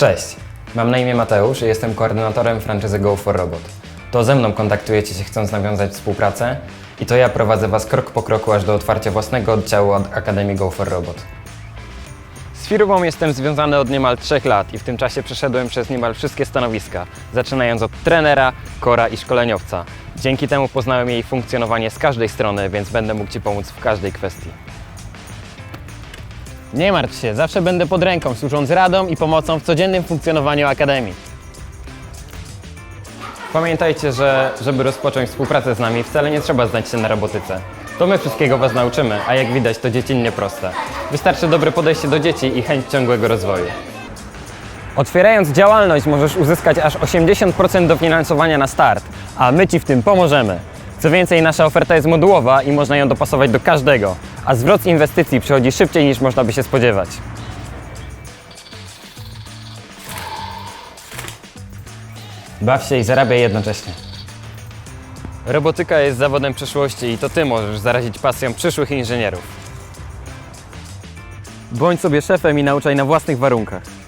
Cześć, mam na imię Mateusz i jestem koordynatorem franczyzy Go for Robot. To ze mną kontaktujecie się chcąc nawiązać współpracę i to ja prowadzę Was krok po kroku aż do otwarcia własnego oddziału od Akademii Go for Robot. Z firmą jestem związany od niemal 3 lat i w tym czasie przeszedłem przez niemal wszystkie stanowiska, zaczynając od trenera, kora i szkoleniowca. Dzięki temu poznałem jej funkcjonowanie z każdej strony, więc będę mógł Ci pomóc w każdej kwestii. Nie martw się, zawsze będę pod ręką, służąc radą i pomocą w codziennym funkcjonowaniu Akademii. Pamiętajcie, że żeby rozpocząć współpracę z nami, wcale nie trzeba znać się na robotyce. To my wszystkiego Was nauczymy, a jak widać to dziecinnie proste. Wystarczy dobre podejście do dzieci i chęć ciągłego rozwoju. Otwierając działalność możesz uzyskać aż 80% dofinansowania na start, a my Ci w tym pomożemy. Co więcej, nasza oferta jest modułowa i można ją dopasować do każdego, a zwrot inwestycji przychodzi szybciej niż można by się spodziewać. Baw się i zarabiaj jednocześnie. Robotyka jest zawodem przyszłości i to Ty możesz zarazić pasją przyszłych inżynierów. Bądź sobie szefem i nauczaj na własnych warunkach.